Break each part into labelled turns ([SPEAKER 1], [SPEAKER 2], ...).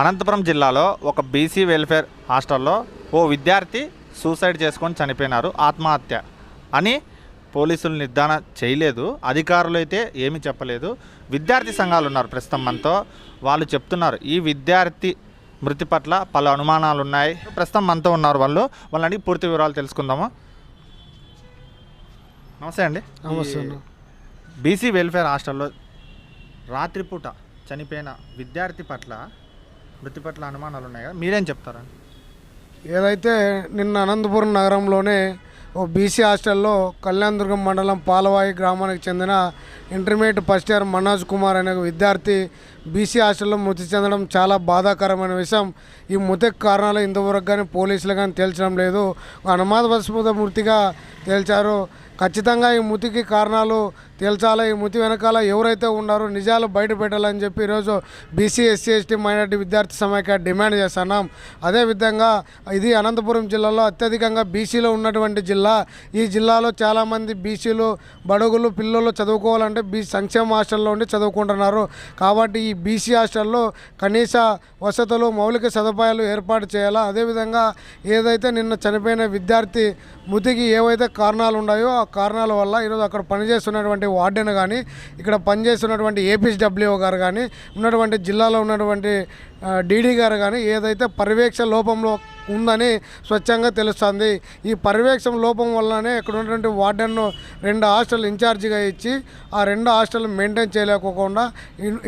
[SPEAKER 1] అనంతపురం జిల్లాలో ఒక BC welfare హాస్టల్లో ఓ విద్యార్థి సూసైడ్ చేసుకొని చనిపోయినారు. ఆత్మహత్య అని పోలీసులు నిర్ధారణ చేయలేదు. అధికారులు అయితే ఏమీ చెప్పలేదు. విద్యార్థి సంఘాలు ఉన్నారు ప్రస్తుతం మనతో. వాళ్ళు చెప్తున్నారు ఈ విద్యార్థి మృతి పట్ల పలు అనుమానాలు ఉన్నాయి. ప్రస్తుతం మనతో ఉన్నారు వాళ్ళు. వాళ్ళని పూర్తి వివరాలు తెలుసుకుందాము. నమస్తే అండి.
[SPEAKER 2] నమస్తే.
[SPEAKER 1] బీసీ వెల్ఫేర్ హాస్టల్లో రాత్రిపూట చనిపోయిన విద్యార్థి పట్ల మృతి పట్ల అనుమానాలు ఉన్నాయి కదా మీరేం చెప్తారా?
[SPEAKER 2] ఏదైతే నిన్న అనంతపురం నగరంలోనే ఓ బీసీ హాస్టల్లో కళ్యాణదుర్గం మండలం పాలవాయి గ్రామానికి చెందిన intermediate first year Manoj Kumar అనే విద్యార్థి బీసీ హాస్టల్లో మృతి చెందడం చాలా బాధాకరమైన విషయం. ఈ మృతికి కారణాలు ఇంతవరకు కానీ పోలీసులు కానీ తేల్చడం లేదు. అనుమానాస్పద మృతిగా తేల్చారు. ఖచ్చితంగా ఈ మృతికి కారణాలు తేల్చాలి ఈ మృతి వెనకాల ఎవరైతే ఉన్నారో నిజాలు బయట పెట్టాలని చెప్పి ఈరోజు బీసీ ఎస్సీ ఎస్టీ మైనార్టీ విద్యార్థి సమాఖ్య డిమాండ్ చేస్తున్నాం. అదేవిధంగా ఇది అనంతపురం జిల్లాలో అత్యధికంగా బీసీలో ఉన్నటువంటి జిల్లా. ఈ జిల్లాలో చాలామంది బీసీలు బడుగులు పిల్లలు చదువుకోవాలంటే బీ సంక్షేమ హాస్టల్లో ఉండి చదువుకుంటున్నారు. కాబట్టి ఈ బీసీ హాస్టల్లో కనీస వసతులు మౌలిక సదుపాయాలు ఏర్పాటు చేయాలా? అదేవిధంగా ఏదైతే నిన్న చనిపోయిన విద్యార్థి మృతికి ఏవైతే కారణాలు ఉన్నాయో ఆ కారణాల వల్ల ఈరోజు అక్కడ పనిచేస్తున్నటువంటి వార్డెన్ కానీ ఇక్కడ పనిచేస్తున్నటువంటి ఏపీఎస్డబ్ల్యూఓ గారు కానీ ఉన్నటువంటి జిల్లాలో ఉన్నటువంటి డీడీ గారు కానీ ఏదైతే పర్యవేక్ష లోపంలో ఉందని స్వచ్ఛంగా తెలుస్తుంది. ఈ పర్యవేక్షణ లోపం వల్లనే ఇక్కడ ఉన్నటువంటి వార్డెన్ను రెండు హాస్టల్ ఇన్ఛార్జిగా ఇచ్చి ఆ రెండు హాస్టల్ మెయింటైన్ చేయలేకోకుండా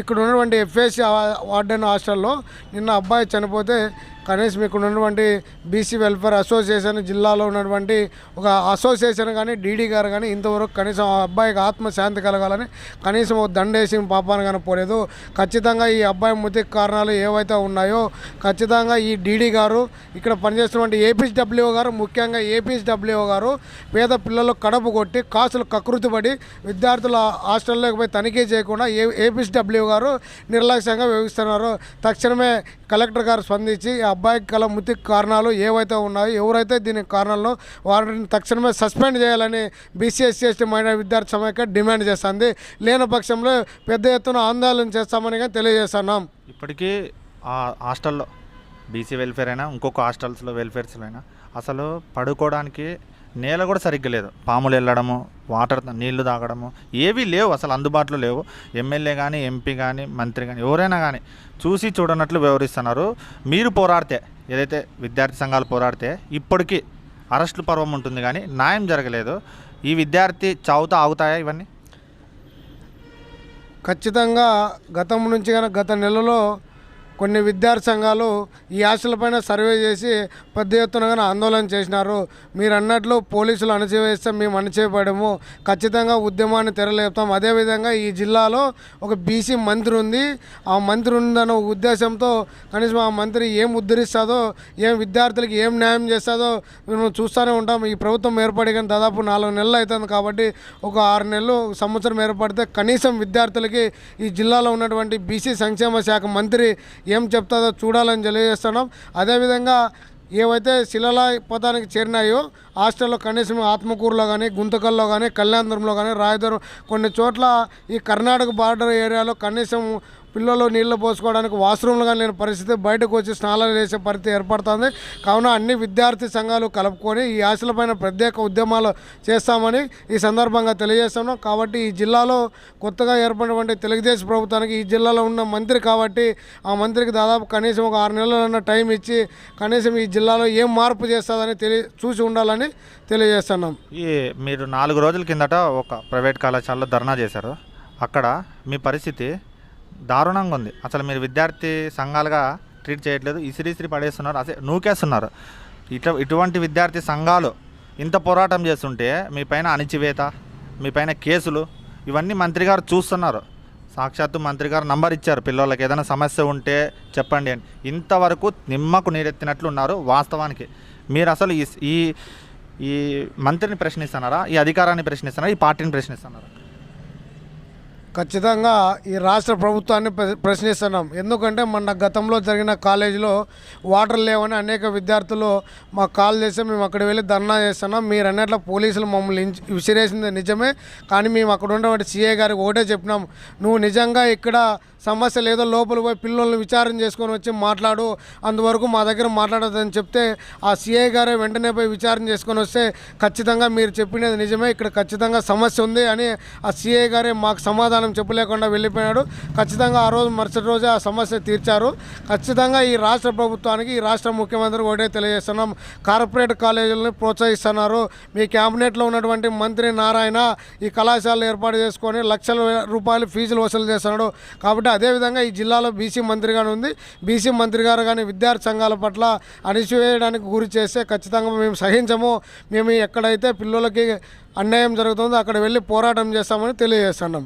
[SPEAKER 2] ఇక్కడ ఉన్నటువంటి ఎఫ్ఎస్సి వార్డెన్ హాస్టల్లో నిన్న అబ్బాయి చనిపోతే కనీసం ఇక్కడ ఉన్నటువంటి బీసీ వెల్ఫేర్ అసోసియేషన్ జిల్లాలో ఉన్నటువంటి ఒక అసోసియేషన్ కానీ డీడీ గారు కానీ ఇంతవరకు కనీసం ఆ అబ్బాయికి ఆత్మశాంతి కలగాలని కనీసం ఒక దండేసి పాపాను కానీ పోలేదు. ఖచ్చితంగా ఈ అబ్బాయి మృతికి కారణాలు ఏవైతే ఉన్నాయో ఖచ్చితంగా ఈ డీడీ గారు ఇక్కడ పనిచేస్తున్నటువంటి ఏపీఎస్డబ్ల్యూఓ గారు ముఖ్యంగా ఏపీఎస్డబ్ల్యూఓ గారు పేద పిల్లలు కడపు కొట్టి కాసులు కకృతిపడి విద్యార్థుల హాస్టల్లోకి పోయి తనిఖీ చేయకుండా ఏ ఏపీఎస్డబ్ల్యూ గారు నిర్లక్ష్యంగా వ్యవహరిస్తున్నారు. తక్షణమే కలెక్టర్ గారు స్పందించి ఈ అబ్బాయికి గల మృతికి కారణాలు ఏవైతే ఉన్నాయో ఎవరైతే దీనికి కారణాలను వారిని తక్షణమే సస్పెండ్ చేయాలని బీసీఎస్సీ ఎస్టీ మైనార్ విద్యార్థి సమైక్య డిమాండ్ చేస్తుంది. లేని పక్షంలో పెద్ద ఎత్తున ఆందోళన చేస్తామని కానీ తెలియజేస్తున్నాం.
[SPEAKER 1] ఇప్పటికీ హాస్టల్లో బీసీ వెల్ఫేర్ అయినా ఇంకొక హాస్టల్స్లో వెల్ఫేర్స్లో అయినా అసలు పడుకోవడానికి నేల కూడా సరిగ్గా లేదు. పాములు వెళ్ళడము వాటర్ నీళ్ళు తాగడము ఏవీ లేవు అసలు అందుబాటులో లేవు. ఎమ్మెల్యే కానీ ఎంపీ కానీ మంత్రి కానీ ఎవరైనా కానీ చూసి చూడనట్లు వ్యవహరిస్తున్నారు. మీరు పోరాడితే ఏదైతే విద్యార్థి సంఘాలు పోరాడితే ఇప్పటికీ అరెస్టుల పర్వం ఉంటుంది కానీ న్యాయం జరగలేదు. ఈ విద్యార్థి చావుతా ఆగుతాయా ఇవన్నీ?
[SPEAKER 2] ఖచ్చితంగా గతం నుంచి కానీ గత నెలలో కొన్ని విద్యార్థి సంఘాలు ఈ ఆశలపైన సర్వే చేసి పెద్ద ఎత్తున ఆందోళన చేసినారు. మీరు అన్నట్లు పోలీసులు అణచివేస్తే మేము అణచివేయబడము. ఖచ్చితంగా ఉద్యమాన్ని తెరలేపుతాం. అదేవిధంగా ఈ జిల్లాలో ఒక బీసీ మంత్రి ఉంది. ఆ మంత్రి ఉందన్న ఉద్దేశంతో కనీసం ఆ మంత్రి ఏం ఉద్ధరిస్తుందో ఏం విద్యార్థులకి ఏం న్యాయం చేస్తుందో మేము చూస్తూనే ఉంటాం. ఈ ప్రభుత్వం ఏర్పడి కానీ దాదాపు నాలుగు నెలలు అవుతుంది కాబట్టి ఒక ఆరు నెలలు సంవత్సరం ఏర్పడితే కనీసం విద్యార్థులకి ఈ జిల్లాలో ఉన్నటువంటి బీసీ సంక్షేమ శాఖ మంత్రి ఏం చెప్తుందో చూడాలని తెలియజేస్తున్నాం. అదేవిధంగా ఏవైతే శిలల పదానికి చేరినాయో హాస్టల్లో కనీసం ఆత్మకూరులో కానీ గుంతకల్లో కానీ కళ్యాణంలో కానీ రాయదురం. కొన్ని చోట్ల ఈ కర్ణాటక బార్డర్ ఏరియాలో కనీసం పిల్లలు నీళ్ళు పోసుకోవడానికి వాష్రూమ్లు కానీ లేని పరిస్థితి బయటకు వచ్చి స్నానాలు చేసే పరిస్థితి ఏర్పడుతుంది. కావున అన్ని విద్యార్థి సంఘాలు కలుపుకొని ఈ ఆశలపైన ప్రత్యేక ఉద్యమాలు చేస్తామని ఈ సందర్భంగా తెలియజేస్తున్నాం. కాబట్టి ఈ జిల్లాలో కొత్తగా ఏర్పడినటువంటి తెలుగుదేశం ప్రభుత్వానికి ఈ జిల్లాలో ఉన్న మంత్రి కాబట్టి ఆ మంత్రికి దాదాపు కనీసం ఒక ఆరు నెలలన్న టైం ఇచ్చి కనీసం ఈ జిల్లాలో ఏం మార్పు చేస్తుందని తెలియ చూసి ఉండాలని తెలియజేస్తున్నాం.
[SPEAKER 1] ఈ మీరు నాలుగు రోజుల కిందట ఒక ప్రైవేట్ కళాశాలలో ధర్నా చేశారు. అక్కడ మీ పరిస్థితి దారుణంగా ఉంది. అసలు మీరు విద్యార్థి సంఘాలుగా ట్రీట్ చేయట్లేదు. ఇసిరిసిరి పడేస్తున్నారు. అసలు నూకేస్తున్నారు. ఇట్లా ఇటువంటి విద్యార్థి సంఘాలు ఇంత పోరాటం చేస్తుంటే మీ పైన అణిచివేత మీ పైన కేసులు ఇవన్నీ మంత్రి గారు చూస్తున్నారు. సాక్షాత్తు మంత్రి గారు నంబర్ ఇచ్చారు. పిల్లలకి ఏదైనా సమస్య ఉంటే చెప్పండి అని. ఇంతవరకు నిమ్మకు నీరెత్తినట్లు ఉన్నారు వాస్తవానికి. మీరు అసలు ఈ ఈ ఈ మంత్రిని ప్రశ్నిస్తున్నారా? ఈ అధికారాన్ని ప్రశ్నిస్తున్నారా? ఈ పార్టీని ప్రశ్నిస్తున్నారా?
[SPEAKER 2] ఖచ్చితంగా ఈ రాష్ట్ర ప్రభుత్వాన్ని ప్ర- ప్రశ్నిస్తున్నాం. ఎందుకంటే మొన్న గతంలో జరిగిన కాలేజీలో వాటర్ లేవని అనేక విద్యార్థులు మాకు కాల్ చేస్తే మేము అక్కడ వెళ్ళి ధర్నా చేస్తున్నాం. మీరు అన్నట్లు పోలీసులు మమ్మల్ని విసిరేసింది నిజమే. కానీ మేము అక్కడ ఉన్నటువంటి సీఏ గారికి ఒకటే చెప్పినాం. నువ్వు నిజంగా ఇక్కడ సమస్య లేదో లోపల పోయి పిల్లల్ని విచారణ చేసుకొని వచ్చి మాట్లాడు అందువరకు మా దగ్గర మాట్లాడదని చెప్తే ఆ సిఐ గారే వెంటనే పోయి విచారణ చేసుకొని వస్తే ఖచ్చితంగా మీరు చెప్పినది నిజమే ఇక్కడ ఖచ్చితంగా సమస్య ఉంది అని ఆ సిఐ గారే మాకు సమాధానం చెప్పలేకుండా వెళ్ళిపోయాడు ఖచ్చితంగా ఆ రోజు మరుసటి రోజే ఆ సమస్య తీర్చారు. ఖచ్చితంగా ఈ రాష్ట్ర ప్రభుత్వానికి ఈ రాష్ట్ర ముఖ్యమంత్రి ఒకటే తెలియజేస్తున్నాం. కార్పొరేట్ కాలేజీలను ప్రోత్సహిస్తున్నారు. మీ క్యాబినెట్లో ఉన్నటువంటి మంత్రి నారాయణ ఈ కళాశాలలు ఏర్పాటు చేసుకొని లక్షల రూపాయలు ఫీజులు వసూలు చేస్తున్నాడు. కాబట్టి అదేవిధంగా ఈ జిల్లాలో బీసీ మంత్రిగానే ఉంది. బీసీ మంత్రి గారు కానీ విద్యార్థి సంఘాల పట్ల అణిచివేయడానికి గురి చేస్తే ఖచ్చితంగా మేము సహించము. మేము ఎక్కడైతే పిల్లలకి అన్యాయం జరుగుతుందో అక్కడ వెళ్ళి పోరాటం చేస్తామని తెలియజేస్తున్నాం.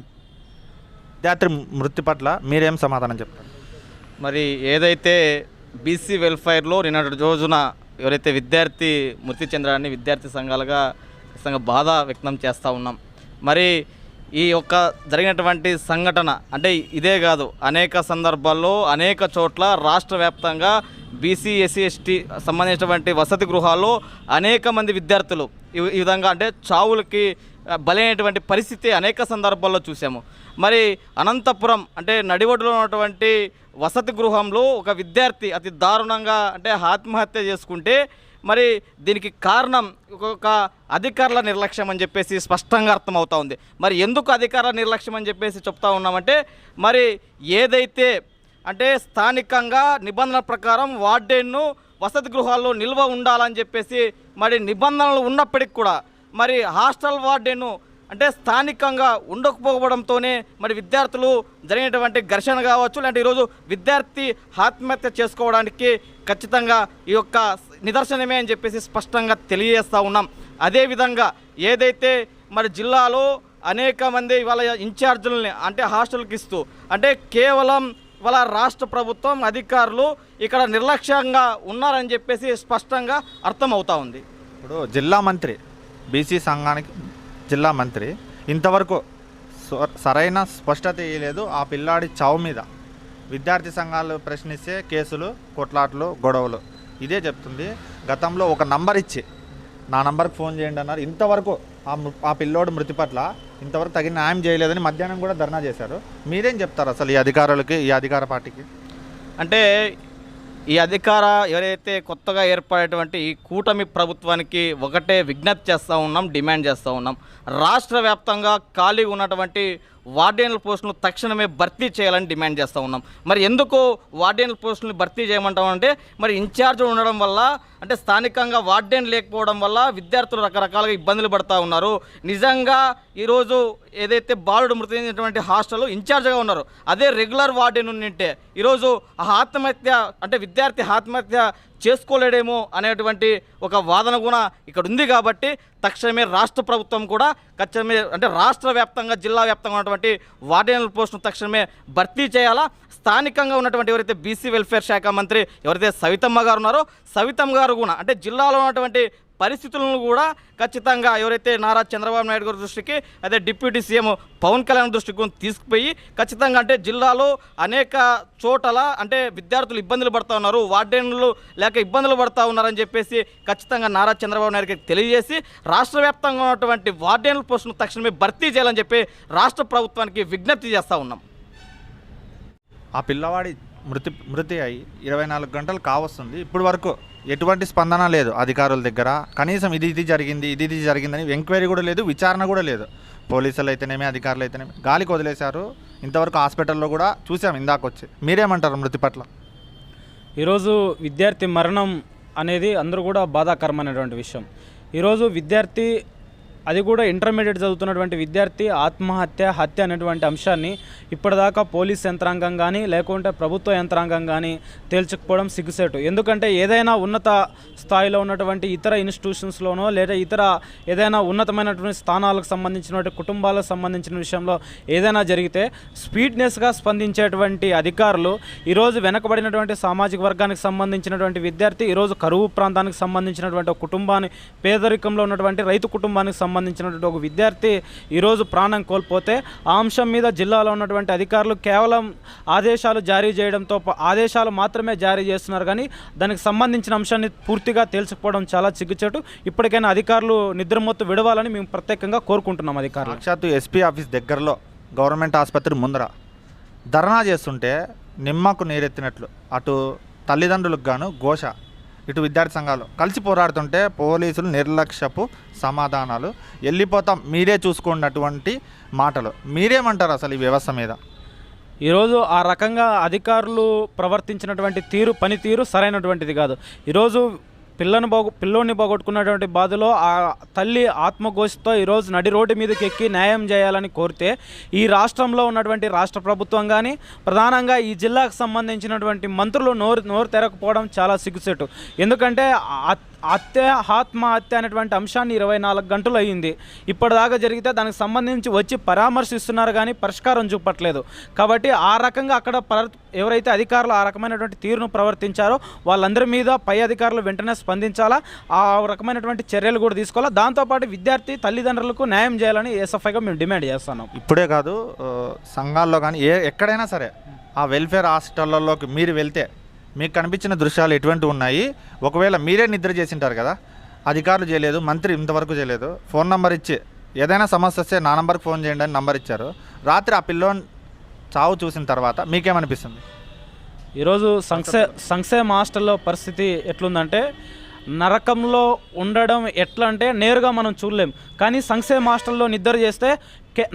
[SPEAKER 1] విద్యార్థి మృతి పట్ల మీరేం సమాధానం చెప్తారు?
[SPEAKER 3] మరి ఏదైతే బీసీ వెల్ఫేర్లో నిన్నటి రోజున ఎవరైతే విద్యార్థి మృతి చెందడాన్ని విద్యార్థి సంఘాలుగా ఖచ్చితంగా బాధ వ్యక్తం చేస్తూ ఉన్నాం. మరి ఈ యొక్క జరిగినటువంటి సంఘటన అంటే ఇదే కాదు అనేక సందర్భాల్లో అనేక చోట్ల రాష్ట్ర వ్యాప్తంగా బీసీ ఎస్సీ ఎస్టీ సంబంధించినటువంటి వసతి గృహాల్లో అనేక మంది విద్యార్థులు ఈ- విధంగా అంటే చావులకి బలైనటువంటి పరిస్థితి అనేక సందర్భాల్లో చూసాము మరి అనంతపురం అంటే నడివొడ్డులో ఉన్నటువంటి వసతి గృహంలో ఒక విద్యార్థి అతి దారుణంగా అంటే ఆత్మహత్య చేసుకుంటే మరి దీనికి కారణం ఒక అధికారుల నిర్లక్ష్యం అని చెప్పేసి స్పష్టంగా అర్థమవుతా ఉంది. మరి ఎందుకు అధికారుల నిర్లక్ష్యం అని చెప్పేసి చెప్తా ఉన్నామంటే మరి ఏదైతే అంటే స్థానికంగా నిబంధనల ప్రకారం వార్డెన్ను వసతి గృహాల్లో నిల్వ ఉండాలని చెప్పేసి మరి నిబంధనలు ఉన్నప్పటికి కూడా మరి హాస్టల్ వార్డెన్ను అంటే స్థానికంగా ఉండకపోవడంతోనే మరి విద్యార్థులు జరిగినటువంటి ఘర్షణ కావచ్చు లేదంటే ఈరోజు విద్యార్థి ఆత్మహత్య చేసుకోవడానికి ఖచ్చితంగా ఈ యొక్క నిదర్శనమే అని చెప్పేసి స్పష్టంగా తెలియజేస్తూ ఉన్నాం. అదేవిధంగా ఏదైతే మరి జిల్లాలో అనేక మంది వాళ్ళ ఇన్ఛార్జీలని అంటే హాస్టల్కి ఇస్తూ అంటే కేవలం వాళ్ళ రాష్ట్ర ప్రభుత్వం అధికారులు ఇక్కడ నిర్లక్ష్యంగా ఉన్నారని చెప్పేసి స్పష్టంగా అర్థమవుతా ఉంది.
[SPEAKER 1] ఇప్పుడు జిల్లా మంత్రి బీసీ సంఘానికి జిల్లా మంత్రి ఇంతవరకు సరైన స్పష్టత ఇవ్వలేదు ఆ పిల్లాడి చావు మీద విద్యార్థి సంఘాలు ప్రశ్నిస్తే కేసులు కొట్లాట్లు గొడవలు. ఇదే చెప్తుంది. గతంలో ఒక నంబర్ ఇచ్చి నా నంబర్కి ఫోన్ చేయండి అన్నారు. ఇంతవరకు ఆ ఆ పిల్లోడు మృతి పట్ల ఇంతవరకు తగిన న్యాయం చేయలేదని మధ్యాహ్నం కూడా ధర్నా చేశారు. మీరేం చెప్తారు అసలు ఈ అధికారులకి ఈ అధికార పార్టీకి?
[SPEAKER 3] అంటే ఈ అధికార ఎవరైతే కొత్తగా ఏర్పడేటువంటి ఈ కూటమి ప్రభుత్వానికి ఒకటే విజ్ఞప్తి చేస్తూ ఉన్నాం డిమాండ్ చేస్తూ ఉన్నాం. రాష్ట్ర వ్యాప్తంగా ఖాళీగా ఉన్నటువంటి వార్డెన్ల పోస్టులను తక్షణమే భర్తీ చేయాలని డిమాండ్ చేస్తూ ఉన్నాం. మరి ఎందుకు వార్డెన్ల పోస్టులను భర్తీ చేయమంటామంటే మరి ఇన్ఛార్జ్ ఉండడం వల్ల అంటే స్థానికంగా వార్డెన్ లేకపోవడం వల్ల విద్యార్థులు రకరకాలుగా ఇబ్బందులు పడుతూ ఉన్నారు. నిజంగా ఈరోజు ఏదైతే బాలుడు మృతి చెందినటువంటి హాస్టల్ ఇన్ఛార్జ్గా ఉన్నారు అదే రెగ్యులర్ వార్డెన్ ఉండింటే ఈరోజు ఆ ఆత్మహత్య అంటే విద్యార్థి ఆత్మహత్య చేసుకోలేడేమో అనేటువంటి ఒక వాదన కూడా ఇక్కడ ఉంది కాబట్టి తక్షణమే రాష్ట్ర ప్రభుత్వం కూడా ఖచ్చితమే అంటే రాష్ట్ర వ్యాప్తంగా జిల్లా వ్యాప్తంగా ఉన్నటువంటి వార్డెనల్ పోస్టును తక్షణమే భర్తీ చేయాలా? స్థానికంగా ఉన్నటువంటి ఎవరైతే బీసీ వెల్ఫేర్ శాఖ మంత్రి ఎవరైతే సవితమ్మ గారు ఉన్నారో సవితమ్మ గారు కూడా అంటే జిల్లాలో ఉన్నటువంటి పరిస్థితులను కూడా ఖచ్చితంగా ఎవరైతే నారా చంద్రబాబు నాయుడు గారి దృష్టికి అదే డిప్యూటీ సీఎం పవన్ కళ్యాణ్ దృష్టికి తీసుకుపోయి ఖచ్చితంగా అంటే జిల్లాలో అనేక చోటల అంటే విద్యార్థులు ఇబ్బందులు పడుతూ ఉన్నారు వార్డెన్లు లేక ఇబ్బందులు పడుతూ ఉన్నారని చెప్పేసి ఖచ్చితంగా నారా చంద్రబాబు నాయుడు గారికి తెలియజేసి రాష్ట్ర వ్యాప్తంగా ఉన్నటువంటి వార్డెన్ల పోస్టును తక్షణమే భర్తీ చేయాలని చెప్పి రాష్ట్ర ప్రభుత్వానికి విజ్ఞప్తి చేస్తూ ఉన్నాం.
[SPEAKER 1] ఆ పిల్లవాడి మృతి మృతి అయి ఇరవై నాలుగు గంటలు కావస్తుంది. ఇప్పటి వరకు ఎటువంటి స్పందన లేదు అధికారుల దగ్గర. కనీసం ఇది ఇది జరిగింది ఇది ఇది జరిగిందని ఎంక్వైరీ కూడా లేదు విచారణ కూడా లేదు. పోలీసులు అయితేనేమి అధికారులు అయితేనేమి గాలికి వదిలేశారు. ఇంతవరకు హాస్పిటల్లో కూడా చూసాం ఇందాక వచ్చి మీరేమంటారు మృతి పట్ల?
[SPEAKER 4] ఈరోజు విద్యార్థి మరణం అనేది అందరూ కూడా బాధాకరమైనటువంటి విషయం. ఈరోజు విద్యార్థి అది కూడా ఇంటర్మీడియట్ చదువుతున్నటువంటి విద్యార్థి ఆత్మహత్య హత్య అనేటువంటి అంశాన్ని ఇప్పటిదాకా పోలీస్ యంత్రాంగం కానీ లేకుంటే ప్రభుత్వ యంత్రాంగం కానీ తేల్చకపోవడం సిగ్గుసేటు. ఎందుకంటే ఏదైనా ఉన్నత స్థాయిలో ఉన్నటువంటి ఇతర ఇన్స్టిట్యూషన్స్లోనో లేదా ఇతర ఏదైనా ఉన్నతమైనటువంటి స్థానాలకు సంబంధించినటువంటి కుటుంబాలకు సంబంధించిన విషయంలో ఏదైనా జరిగితే స్పీడ్నెస్గా స్పందించేటువంటి అధికారులు ఈరోజు వెనకబడినటువంటి సామాజిక వర్గానికి సంబంధించినటువంటి విద్యార్థి ఈరోజు కరువు ప్రాంతానికి సంబంధించినటువంటి కుటుంబాన్ని పేదరికంలో ఉన్నటువంటి రైతు కుటుంబానికి సంబంధించినటువంటి ఒక విద్యార్థి ఈరోజు ప్రాణం కోల్పోతే ఆ అంశం మీద జిల్లాలో ఉన్నటువంటి అధికారులు కేవలం ఆదేశాలు జారీ చేయడంతో ఆదేశాలు మాత్రమే జారీ చేస్తున్నారు. కానీ దానికి సంబంధించిన అంశాన్ని పూర్తిగా తేల్చకపోవడం చాలా చిగ్గుచేటు. ఇప్పటికైనా అధికారులు నిద్రమొత్తు విడవాలని మేము ప్రత్యేకంగా కోరుకుంటున్నాం అధికారులు.
[SPEAKER 1] సాక్షాత్తు ఎస్పీ ఆఫీస్ దగ్గరలో గవర్నమెంట్ ఆసుపత్రి ముందర ధర్నా చేస్తుంటే నిమ్మకు నీరెత్తినట్లు అటు తల్లిదండ్రులకు గాను ఘోష ఇటు విద్యార్థి సంఘాలు కలిసి పోరాడుతుంటే పోలీసులు నిర్లక్ష్యపు సమాధానాలు. వెళ్ళిపోతాం మీరే చూసుకున్నటువంటి మాటలు. మీరేమంటారు అసలు ఈ వ్యవస్థ మీద?
[SPEAKER 4] ఈరోజు ఆ రకంగా అధికారులు ప్రవర్తించినటువంటి తీరు పనితీరు సరైనటువంటిది కాదు. ఈరోజు పిల్లని బాగు పిల్లోని పోగొట్టుకున్నటువంటి బాధలో ఆ తల్లి ఆత్మఘోషతో ఈరోజు నడి రోడ్డు మీదకి ఎక్కి న్యాయం చేయాలని కోరితే ఈ రాష్ట్రంలో ఉన్నటువంటి రాష్ట్ర ప్రభుత్వం కానీ ప్రధానంగా ఈ జిల్లాకు సంబంధించినటువంటి మంత్రులు నోరు నోరు తెరకపోవడం చాలా సిగ్గుసెట్టు ఎందుకంటే హత్య ఆత్మహత్య అనేటువంటి అంశాన్ని ఇరవై నాలుగు గంటలు అయ్యింది ఇప్పటిదాకా జరిగితే దానికి సంబంధించి వచ్చి పరామర్శిస్తున్నారు కానీ పరిష్కారం చూపట్లేదు. కాబట్టి ఆ రకంగా అక్కడ ఎవరైతే అధికారులు ఆ రకమైనటువంటి తీరును ప్రవర్తించారో వాళ్ళందరి మీద పై అధికారులు వెంటనే స్పందించాలా? ఆ రకమైనటువంటి చర్యలు కూడా తీసుకోవాలా? దాంతోపాటు విద్యార్థి తల్లిదండ్రులకు న్యాయం చేయాలని ఎస్ఎఫ్ఐగా మేము డిమాండ్ చేస్తున్నాం.
[SPEAKER 1] ఇప్పుడే కాదు సంఘాల్లో కానీ ఏ ఎక్కడైనా సరే ఆ వెల్ఫేర్ హాస్టళ్ళలోకి మీరు వెళ్తే మీకు కనిపించిన దృశ్యాలు ఎటువంటివి ఉన్నాయి? ఒకవేళ మీరే నిద్ర చేసింటారు కదా అధికారులు చేయలేదు మంత్రి ఇంతవరకు చేయలేదు ఫోన్ నంబర్ ఇచ్చి ఏదైనా సమస్య వస్తే నా నంబర్కి ఫోన్ చేయండి అని నంబర్ ఇచ్చారు. రాత్రి ఆ పిల్లోని చావు చూసిన తర్వాత మీకేమనిపిస్తుంది?
[SPEAKER 4] ఈరోజు సంక్షే సంక్షేమ హాస్టల్లో పరిస్థితి ఎట్లుందంటే నరకంలో ఉండడం ఎట్లా అంటే నేరుగా మనం చూడలేం. కానీ సంక్షేమ హాస్టల్లో నిద్ర చేస్తే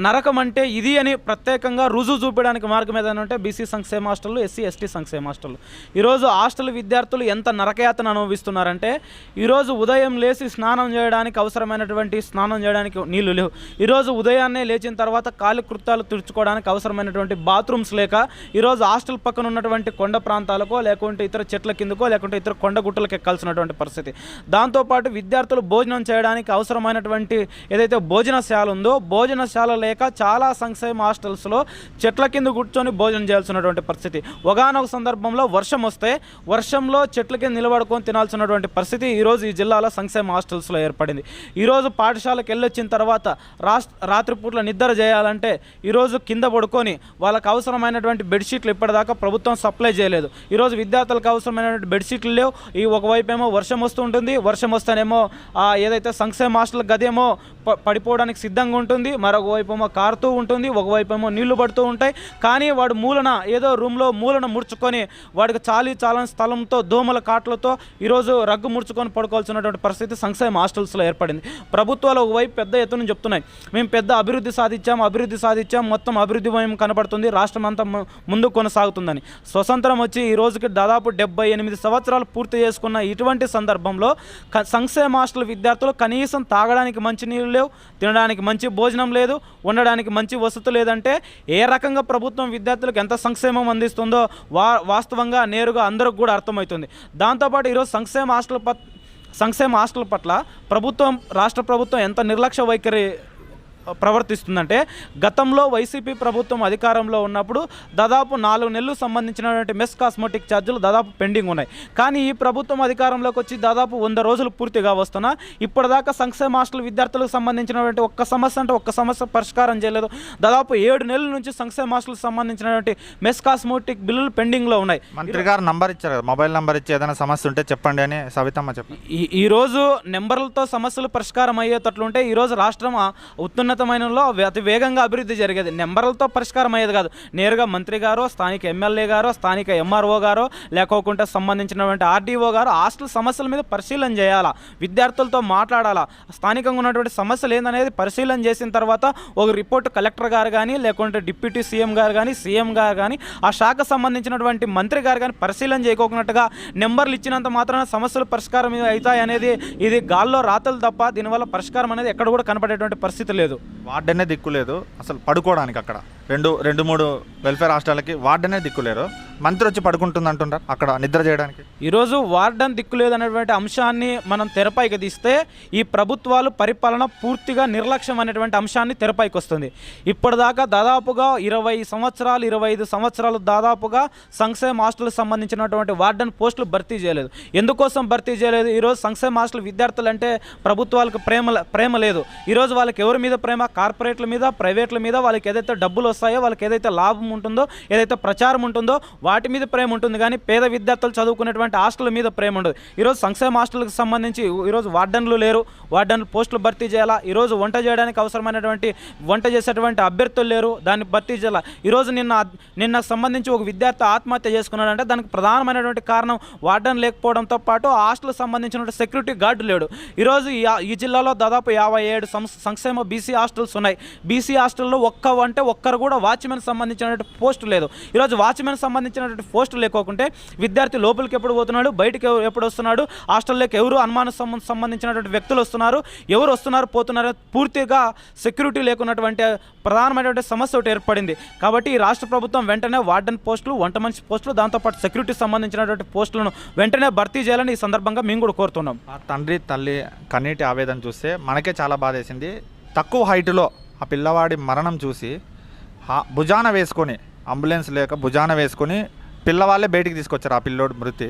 [SPEAKER 4] నరకం అంటే ఇది అని ప్రత్యేకంగా రుజువు చూపించడానికి మార్గం ఏదైనా ఉంటే బీసీ సంక్షేమ హాస్టల్ ఎస్సీ ఎస్టీ సంక్షేమ హాస్టల్ ఈరోజు హాస్టల్ విద్యార్థులు ఎంత నరకయాతన అనుభవిస్తున్నారంటే ఈరోజు ఉదయం లేచి స్నానం చేయడానికి అవసరమైనటువంటి స్నానం చేయడానికి నీళ్ళు లేవు. ఈరోజు ఉదయాన్నే లేచిన తర్వాత కాలి కృత్యాలు తుడుచుకోవడానికి అవసరమైనటువంటి బాత్రూమ్స్ లేక ఈరోజు హాస్టల్ పక్కన ఉన్నటువంటి కొండ ప్రాంతాలకో లేకుంటే ఇతర చెట్ల కిందకో లేకుంటే ఇతర కొండ గుట్టలకు ఎక్కాల్సినటువంటి పరిస్థితి. దాంతోపాటు విద్యార్థులు భోజనం చేయడానికి అవసరమైనటువంటి ఏదైతే భోజనశాల ఉందో భోజనశాల లేక చాలా సంక్షేమ హాస్టల్స్లో చెట్ల కింద కూర్చొని భోజనం చేయాల్సినటువంటి పరిస్థితి. ఒకనొక సందర్భంలో వర్షం వస్తే వర్షంలో చెట్ల కింద నిలబడుకొని తినాల్సినటువంటి పరిస్థితి ఈరోజు ఈ జిల్లాలో సంక్షేమ హాస్టల్స్లో ఏర్పడింది. ఈరోజు పాఠశాలకు వెళ్ళొచ్చిన తర్వాత రాత్రిపూట్ల నిద్ర చేయాలంటే ఈరోజు కింద పడుకొని వాళ్ళకు అవసరమైనటువంటి బెడ్షీట్లు ఇప్పటిదాకా ప్రభుత్వం సప్లై చేయలేదు. ఈరోజు విద్యార్థులకు అవసరమైనటువంటి బెడ్షీట్లు లేవు. ఈ ఒకవైపు ఏమో వర్షం వస్తుంటుంది వర్షం వస్తేనేమో ఏదైతే సంక్షేమ హాస్టల్ గదేమో ప- పడిపోవడానికి సిద్ధంగా ఉంటుంది. మరొక ఒకవైపేమో కారుతూ ఉంటుంది ఒకవైపేమో ఏమో నీళ్ళు పడుతూ ఉంటాయి. కానీ వాడు మూలన ఏదో రూమ్లో మూలన ముడుచుకొని వాడికి చాలీ చాలని స్థలంతో దోమల కాట్లతో ఈరోజు రగ్గు ముడుచుకొని పడుకోవాల్సినటువంటి పరిస్థితి సంక్షేమ హాస్టల్స్లో ఏర్పడింది. ప్రభుత్వాలు ఒకవైపు పెద్ద ఎత్తున చెప్తున్నాయి. మేము పెద్ద అభివృద్ధి సాధించాం అభివృద్ధి సాధించాం మొత్తం అభివృద్ధి భయం కనబడుతుంది రాష్ట్రం అంతా ముందు కొనసాగుతుందని. స్వతంత్రం వచ్చి ఈ రోజుకి దాదాపు డెబ్బై ఎనిమిది సంవత్సరాలు పూర్తి చేసుకున్న ఇటువంటి సందర్భంలో సంక్షేమ హాస్టల్ విద్యార్థులు కనీసం తాగడానికి మంచి నీళ్ళు లేవు తినడానికి మంచి భోజనం లేదు ఉండడానికి మంచి వసతి లేదంటే ఏ రకంగా ప్రభుత్వం విద్యార్థులకు ఎంత సంక్షేమం అందిస్తుందో వా వాస్తవంగా నేరుగా అందరికి కూడా అర్థమవుతుంది. దాంతోపాటు ఈరోజు సంక్షేమ హాస్టల్ పట్ సంక్షేమ హాస్టల్ పట్ల ప్రభుత్వం రాష్ట్ర ప్రభుత్వం ఎంత నిర్లక్ష్య వైఖరి ప్రవర్తిస్తుందంటే గతంలో వైసీపీ ప్రభుత్వం అధికారంలో ఉన్నప్పుడు దాదాపు నాలుగు నెలలు సంబంధించినటువంటి మెస్ కాస్మెటిక్ ఛార్జీలు దాదాపు పెండింగ్ ఉన్నాయి. కానీ ఈ ప్రభుత్వం అధికారంలోకి వచ్చి దాదాపు వంద రోజులు పూర్తిగా వస్తున్నా ఇప్పటిదాకా సంక్షేమ హాస్టల్ విద్యార్థులకు సంబంధించినటువంటి ఒక్క సమస్య అంటే ఒక్క సమస్య పరిష్కారం చేయలేదు. దాదాపు ఏడు నెలల నుంచి సంక్షేమ హాస్టల్కి సంబంధించినటువంటి మెస్ కాస్మెటిక్ బిల్లులు పెండింగ్లో ఉన్నాయి.
[SPEAKER 1] మంత్రి గారు నంబర్ ఇచ్చారు కదా మొబైల్ నంబర్ ఇచ్చి ఏదైనా సమస్య ఉంటే చెప్పండి అని సవితమ్మ చెప్పండి
[SPEAKER 4] ఈ ఈరోజు నెంబర్లతో సమస్యలు పరిష్కారం అయ్యేటట్లుంటే ఈరోజు రాష్ట్రం ఆ అత్యున్నతమైనలో అతి వేగంగా అభివృద్ధి జరిగేది. నెంబర్లతో పరిష్కారం అయ్యేది కాదు. నేరుగా మంత్రి గారో స్థానిక ఎమ్మెల్యే గారో స్థానిక ఎంఆర్ఓ గారో లేకోకుండా సంబంధించినటువంటి ఆర్డీఓ గారు హాస్టల్ సమస్యల మీద పరిశీలన చేయాలా? విద్యార్థులతో మాట్లాడాలా? స్థానికంగా ఉన్నటువంటి సమస్యలు ఏందనేది పరిశీలన చేసిన తర్వాత ఒక రిపోర్ట్ కలెక్టర్ గారు కానీ లేకుంటే డిప్యూటీ సీఎం గారు కానీ సీఎం గారు కానీ ఆ శాఖ సంబంధించినటువంటి మంత్రి గారు కానీ పరిశీలన చేయకోకున్నట్టుగా నెంబర్లు ఇచ్చినంత మాత్రాన సమస్యలు పరిష్కారం అవుతాయి అనేది ఇది గాల్లో రాతలు తప్ప దీనివల్ల పరిష్కారం అనేది ఎక్కడ కూడా కనపడేటువంటి పరిస్థితి లేదు.
[SPEAKER 1] వార్డెనే దిక్కులేదు అసలు పడుకోవడానికి అక్కడ. రెండు రెండు మూడు వెల్ఫేర్ హాస్టల్కి వార్డెనే దిక్కులేరు మంత్రి వచ్చి పడుకుంటుంది అంటుంటారు అక్కడ నిద్ర చేయడానికి.
[SPEAKER 4] ఈరోజు వార్డన్ దిక్కు లేదనేటువంటి అంశాన్ని మనం తెరపైకి తీస్తే ఈ ప్రభుత్వాలు పరిపాలన పూర్తిగా నిర్లక్ష్యం అనేటువంటి అంశాన్ని తెరపైకి వస్తుంది. ఇప్పటిదాకా దాదాపుగా ఇరవై సంవత్సరాలు ఇరవై ఐదు సంవత్సరాలు దాదాపుగా సంక్షేమ హాస్టల్కి సంబంధించినటువంటి వార్డన్ పోస్టులు భర్తీ చేయలేదు. ఎందుకోసం భర్తీ చేయలేదు? ఈరోజు సంక్షేమ హాస్టల్ విద్యార్థులు అంటే ప్రభుత్వాలకు ప్రేమ ప్రేమ లేదు. ఈరోజు వాళ్ళకి ఎవరి మీద ప్రేమ కార్పొరేట్ల మీద ప్రైవేట్ల మీద వాళ్ళకి ఏదైతే డబ్బులు వస్తాయో వాళ్ళకి ఏదైతే లాభం ఉంటుందో ఏదైతే ప్రచారం ఉంటుందో వాటి మీద ప్రేమ ఉంటుంది. కానీ పేద విద్యార్థులు చదువుకునేటువంటి హాస్టల్ మీద ప్రేమ ఉండదు. ఈరోజు సంక్షేమ హాస్టల్కి సంబంధించి ఈరోజు వార్డన్లు లేరు. వార్డన్లు పోస్టులు భర్తీ చేయాలా? ఈరోజు వంట చేయడానికి అవసరమైనటువంటి వంట చేసేటువంటి అభ్యర్థులు లేరు. దాన్ని భర్తీ చేయాలా? ఈరోజు నిన్న నిన్న సంబంధించి ఒక విద్యార్థి ఆత్మహత్య చేసుకున్నాడంటే దానికి ప్రధానమైనటువంటి కారణం వార్డన్ లేకపోవడంతో పాటు హాస్టల్ సంబంధించిన సెక్యూరిటీ గార్డు లేడు. ఈరోజు ఈ ఈ జిల్లాలో దాదాపు యాభై ఏడు సం- సంక్షేమ బీసీ హాస్టల్స్ ఉన్నాయి. బీసీ హాస్టల్లో ఒక్క అంటే ఒక్కరు కూడా వాచ్మెన్ సంబంధించినటువంటి పోస్ట్ లేదు. ఈరోజు వాచ్మెన్ సంబంధించినటువంటి పోస్టు లేకోకుంటే విద్యార్థి లోపలికి ఎప్పుడు పోతున్నాడు? బయటకు ఎప్పుడు వస్తున్నాడు? హాస్టల్లోకి ఎవరు అనుమాన సంబంధించినటువంటి వ్యక్తులు వస్తున్నారు? ఎవరు వస్తున్నారు? పోతున్నారు? పూర్తిగా సెక్యూరిటీ లేకున్నటువంటి ప్రధానమైనటువంటి సమస్య ఒకటి ఏర్పడింది. కాబట్టి ఈ రాష్ట్ర ప్రభుత్వం వెంటనే వార్డెన్ పోస్టులు వంట మనిషి పోస్టులు దాంతోపాటు సెక్యూరిటీ సంబంధించినటువంటి పోస్టులను వెంటనే భర్తీ చేయాలని ఈ సందర్భంగా మేము కూడా కోరుతున్నాం.
[SPEAKER 1] తండ్రి తల్లి కన్నీటి ఆవేదన చూస్తే మనకే చాలా బాధేసింది. తక్కువ హైట్లో ఆ పిల్లవాడి మరణం చూసి భుజాన వేసుకొని అంబులెన్స్ లేక భుజాన వేసుకొని పిల్లవాళ్ళే బయటికి తీసుకొచ్చారు ఆ పిల్లోడి మృతి.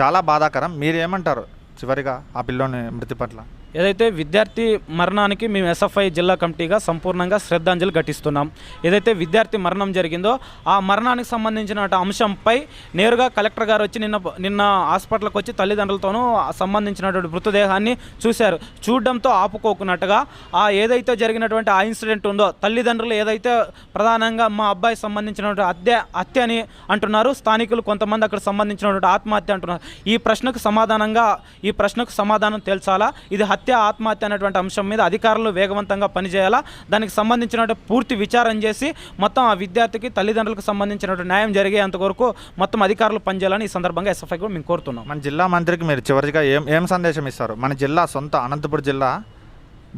[SPEAKER 1] చాలా బాధాకరం. మీరేమంటారు చివరిగా ఆ పిల్లోని మృతి పట్ల?
[SPEAKER 4] ఏదైతే విద్యార్థి మరణానికి మేము ఎస్ఎఫ్ఐ జిల్లా కమిటీగా సంపూర్ణంగా శ్రద్ధాంజలి ఘటిస్తున్నాం. ఏదైతే విద్యార్థి మరణం జరిగిందో ఆ మరణానికి సంబంధించిన అంశంపై నేరుగా కలెక్టర్ గారు వచ్చి నిన్న నిన్న హాస్పిటల్కి వచ్చి తల్లిదండ్రులతోనూ సంబంధించినటువంటి మృతదేహాన్ని చూశారు. చూడడంతో ఆపుకోకున్నట్టుగా ఆ ఏదైతే జరిగినటువంటి ఆ ఇన్సిడెంట్ ఉందో తల్లిదండ్రులు ఏదైతే ప్రధానంగా మా అబ్బాయి సంబంధించినటువంటి హత్య హత్య అని అంటున్నారు స్థానికులు కొంతమంది అక్కడ సంబంధించినటువంటి ఆత్మహత్య అంటున్నారు. ఈ ప్రశ్నకు సమాధానంగా ఈ ప్రశ్నకు సమాధానం తేల్చాలా? ఇది హత్య ఆత్మహత్య అనేటువంటి అంశం మీద అధికారులు వేగవంతంగా పనిచేయాలా? దానికి సంబంధించినటువంటి పూర్తి విచారం చేసి మొత్తం ఆ విద్యార్థికి తల్లిదండ్రులకు సంబంధించినటువంటి న్యాయం జరిగేంత వరకు మొత్తం అధికారులు పనిచేయాలని ఈ సందర్భంగా ఎస్ఎఫ్ఐ కూడా మేము కోరుతున్నాం.
[SPEAKER 1] మన జిల్లా మంత్రికి మీరు చివరిగా ఏం ఏం సందేశం ఇస్తారు? మన జిల్లా సొంత అనంతపురం జిల్లా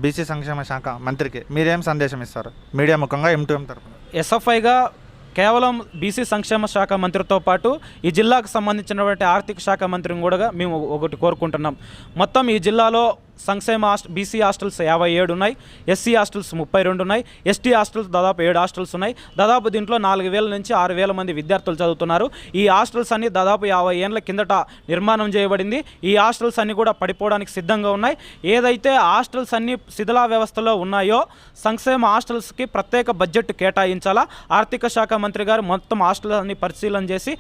[SPEAKER 1] బీసీ సంక్షేమ శాఖ మంత్రికి మీరేం సందేశం ఇస్తారు? మీడియా ముఖంగా ఎం టు ఎం తరపున.
[SPEAKER 4] ఎస్ఎఫ్ఐగా కేవలం బీసీ సంక్షేమ శాఖ మంత్రితో పాటు ఈ జిల్లాకు సంబంధించినటువంటి ఆర్థిక శాఖ మంత్రిని కూడా మేము ఒకటి కోరుకుంటున్నాం. మొత్తం ఈ జిల్లాలో సంక్షేమ హాస్ట బీసీ హాస్టల్స్ యాభై ఏడు ఉన్నాయి ఎస్సీ హాస్టల్స్ ముప్పై రెండు ఉన్నాయి ఎస్టీ హాస్టల్స్ దాదాపు ఏడు హాస్టల్స్ ఉన్నాయి. దాదాపు దీంట్లో నాలుగు వేల నుంచి ఆరు వేల మంది విద్యార్థులు చదువుతున్నారు. ఈ హాస్టల్స్ అన్ని దాదాపు యాభై ఏళ్ళ కిందట నిర్మాణం చేయబడింది. ఈ హాస్టల్స్ అన్ని కూడా పడిపోవడానికి సిద్ధంగా ఉన్నాయి. ఏదైతే హాస్టల్స్ అన్ని శిథిలా వ్యవస్థలో ఉన్నాయో సంక్షేమ హాస్టల్స్కి ప్రత్యేక బడ్జెట్ కేటాయించాలా? ఆర్థిక శాఖ మంత్రి గారు మొత్తం హాస్టల్ అన్ని పరిశీలన చేసి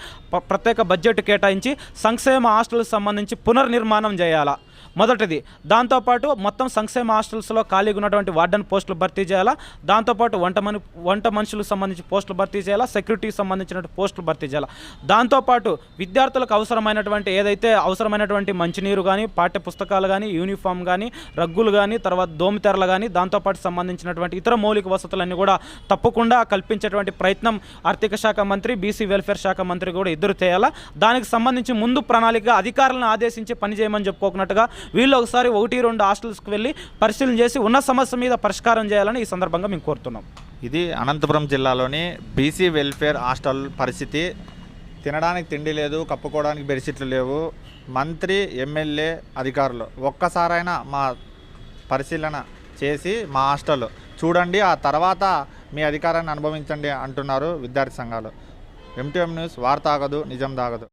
[SPEAKER 4] ప్రత్యేక బడ్జెట్ కేటాయించి సంక్షేమ హాస్టల్కి సంబంధించి పునర్నిర్మాణం చేయాలా? మొదటిది. దాంతోపాటు మొత్తం సంక్షేమ హాస్టల్స్లో ఖాళీగా ఉన్నటువంటి వార్డెన్ పోస్టులు భర్తీ చేయాలా? దాంతోపాటు వంట మని వంట మనుషులకు సంబంధించి పోస్టులు భర్తీ చేయాలా? సెక్యూరిటీకి సంబంధించినటువంటి పోస్టులు భర్తీ చేయాలా? దాంతోపాటు విద్యార్థులకు అవసరమైనటువంటి ఏదైతే అవసరమైనటువంటి మంచినీరు కానీ పాఠ్య పుస్తకాలు కానీ యూనిఫామ్ కానీ రగ్గులు కానీ తర్వాత దోమితెరలు కానీ దాంతోపాటు సంబంధించినటువంటి ఇతర మౌలిక వసతులన్నీ కూడా తప్పకుండా కల్పించేటువంటి ప్రయత్నం ఆర్థిక శాఖ మంత్రి బీసీ వెల్ఫేర్ శాఖ మంత్రి కూడా ఇద్దరు చేయాలా? దానికి సంబంధించి ముందు ప్రణాళిక అధికారులను ఆదేశించి పనిచేయమని చెప్పుకోకున్నట్టుగా వీళ్ళు ఒకసారి ఒకటి రెండు హాస్టల్స్కి వెళ్ళి పరిశీలన చేసి ఉన్న సమస్య మీద పరిష్కారం చేయాలని ఈ సందర్భంగా మేము కోరుతున్నాం.
[SPEAKER 1] ఇది అనంతపురం జిల్లాలోని బీసీ వెల్ఫేర్ హాస్టల్ పరిస్థితి. తినడానికి తిండి లేదు కప్పుకోవడానికి బెడ్షీట్లు లేవు. మంత్రి ఎమ్మెల్యే అధికారులు ఒక్కసారైనా మా పరిశీలన చేసి మా హాస్టల్ చూడండి ఆ తర్వాత మీ అధికారాన్ని అనుభవించండి అంటున్నారు విద్యార్థి సంఘాలు. ఎంటీఎం న్యూస్ వార్త ఆగదు నిజం దాగదు.